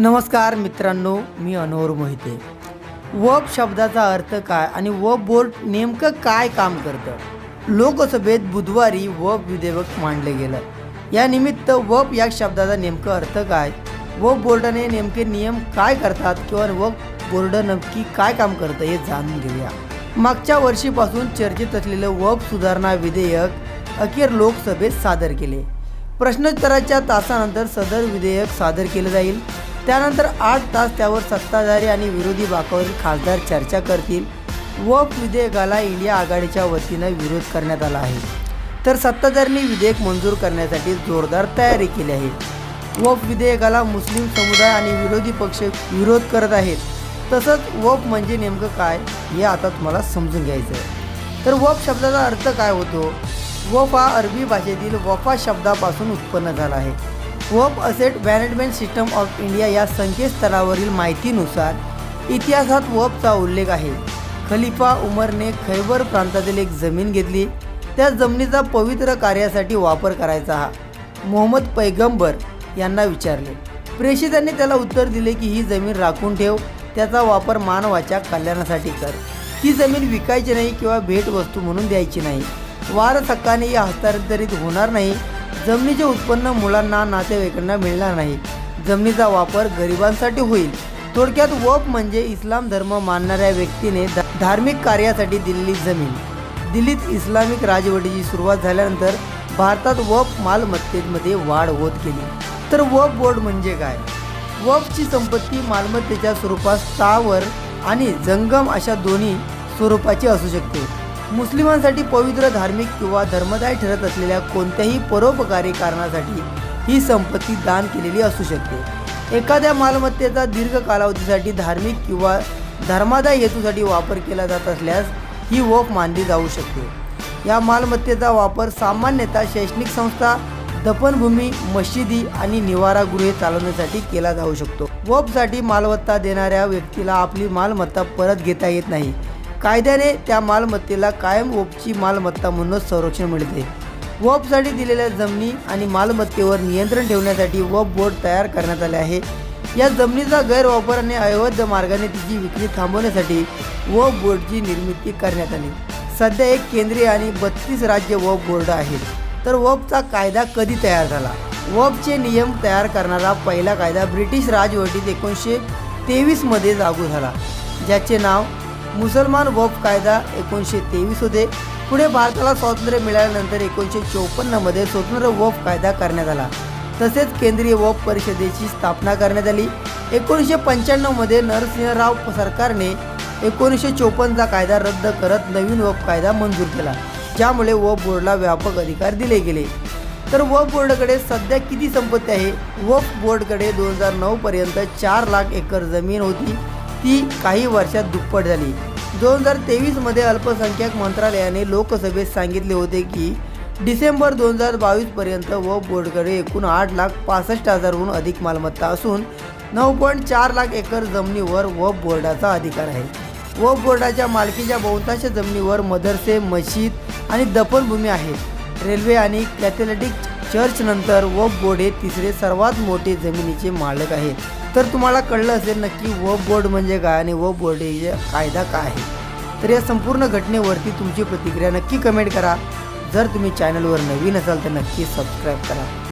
नमस्कार मित्रांनो मी अनोर मोहिते. वब शब्दाचा अर्थ काय आणि वब बोर्ड नेमकं काय काम करतं? लोकसभेत बुधवारी वब विधेयक मांडलं गेलं. या निमित्त वब या शब्दाचा नेमकं अर्थ काय? वब बोर्डाने नेमके नियम काय करतात किंवा वब बोर्ड नक्की काय काम करतं हे जाणून घेऊया. मागच्या वर्षीपासून चर्चेत असलेलं वब सुधारणा विधेयक अखेर लोकसभेत सादर केले. प्रश्नोत्तराच्या तासानंतर सदर विधेयक सादर केलं जाईल. त्यानंतर आठ तास त्यावर सत्ताधारी आणि विरोधी बाकावरील खासदार चर्चा करतील वप विधेयकाला इंडिया आघाडीच्या वतीनं विरोध करण्यात आला आहे. तर सत्ताधाऱ्यांनी विधेयक मंजूर करण्यासाठी जोरदार तयारी केली आहे. वप विधेयकाला मुस्लिम समुदाय आणि विरोधी पक्ष विरोध करत आहेत. तसंच वप म्हणजे नेमकं काय हे आता तुम्हाला समजून घ्यायचं आहे. तर वप शब्दाचा अर्थ काय होतो? वफ हा अरबी भाषेतील वफा शब्दापासून उत्पन्न झाला आहे. Waqf asset management system of India या संकेतस्थळावरील माहितीनुसार इतिहासात वफचा उल्लेख आहे. खलिफा उमरने खैबर प्रांतातील एक जमीन घेतली. त्या जमिनीचा पवित्र कार्यासाठी वापर करायचा हा. मोहम्मद पैगंबर यांना विचारले. प्रेषितांनी त्याला उत्तर दिले की ही जमीन राखून ठेव. त्याचा वापर मानवाच्या कल्याणासाठी कर. ती जमीन विकायची नाही किंवा भेटवस्तू म्हणून द्यायची नाही. वारस हक्काने या हस्तांतरित होणार नाही. जमिनीचे उत्पन्न मुलांना नातेवाईकांना मिळणार नाही. जमिनीचा वापर गरिबांसाठी होईल. थोडक्यात वफ म्हणजे इस्लाम धर्म मानणाऱ्या व्यक्तीने धार्मिक कार्यासाठी दिलेली जमीन. दिल्लीत इस्लामिक राजवटीची सुरुवात झाल्यानंतर भारतात वफ मालमत्तेमध्ये वाढ होत गेली. तर वफ बोर्ड म्हणजे काय? वफची संपत्ती मालमत्तेच्या स्वरूपात स्थावर आणि जंगम अशा दोन्ही स्वरूपाची असू शकते. मुस्लिमांसाठी पवित्र धार्मिक किंवा धर्मदाय ठरत असलेल्या कोणत्याही परोपकारी कारणासाठी ही संपत्ती दान केलेली असू शकते. एखाद्या मालमत्तेचा दीर्घ कालावधीसाठी धार्मिक किंवा धर्मादाय हेतूसाठी वापर केला जात असल्यास ही वफ मानली जाऊ शकते. या मालमत्तेचा वापर सामान्यतः शैक्षणिक संस्था दफनभूमी मशिदी आणि निवारागृहे चालवण्यासाठी केला जाऊ शकतो. वफसाठी मालमत्ता देणाऱ्या व्यक्तीला आपली मालमत्ता परत घेता येत नाही. कायद्याने त्या मालमत्तेला कायम वफची मालमत्ता म्हणूनच संरक्षण मिळते. वफसाठी दिलेल्या जमिनी आणि मालमत्तेवर नियंत्रण ठेवण्यासाठी वफ बोर्ड तयार करण्यात आले आहे. या जमिनीचा गैरवापर आणि अवैध मार्गाने तिची विक्री थांबवण्यासाठी वफ बोर्डची निर्मिती करण्यात आली. सध्या एक केंद्रीय आणि बत्तीस राज्य वफ बोर्ड आहेत. तर वफचा कायदा कधी तयार झाला? वफचे नियम तयार करणारा पहिला कायदा ब्रिटिश राजवटीत एकोणीसशे तेवीसमध्ये लागू झाला ज्याचे नाव मुसलमान वफ कायदा एकोणीसशे तेवीस होते पुढे भारताला स्वातंत्र्य मिळाल्यानंतर एकोणीसशे चोपन्नमध्ये स्वतंत्र वफ कायदा करण्यात आला. तसेच केंद्रीय वफ परिषदेची स्थापना करण्यात आली. एकोणीसशे पंच्याण्णवमध्ये नरसिंहराव सरकारने एकोणीसशे चोपन्नचा कायदा रद्द करत नवीन वफ कायदा मंजूर केला ज्यामुळे वफ बोर्डला व्यापक अधिकार दिले गेले. तर वफ बोर्डकडे सध्या किती संपत्ती आहे? वफ बोर्डकडे दोन हजार नऊपर्यंत चार लाख एकर जमीन होती. ती काही वर्षात दुप्पट झाली. दोन हजार तेवीसमध्ये अल्पसंख्याक मंत्रालयाने लोकसभेत सांगितले होते की डिसेंबर दोन हजार बावीसपर्यंत वफ बोर्डकडे एकूण आठ लाख पासष्ट हजारहून अधिक मालमत्ता असून नऊ पॉईंट चार लाख एकर जमिनीवर वफ बोर्डाचा अधिकार आहे. वफ बोर्डाच्या मालकीच्या बहुतांश जमिनीवर मदरसे मशीद आणि दफनभूमी आहेत रेल्वे आणि कॅथलेटिक चर्चनंतर व वफ बोर्ड हे तिसरे सर्वात मोठे जमिनीचे मालक आहेत. तर तुम्हाला कळलं असेल नक्की वफ बोर्ड म्हणजे काय आणि वफ बोर्ड हे कायदा काय आहे. तर या संपूर्ण घटनेवरती तुमची प्रतिक्रिया नक्की कमेंट करा. जर तुम्ही चॅनलवर नवीन असाल तर नक्की सबस्क्राईब करा.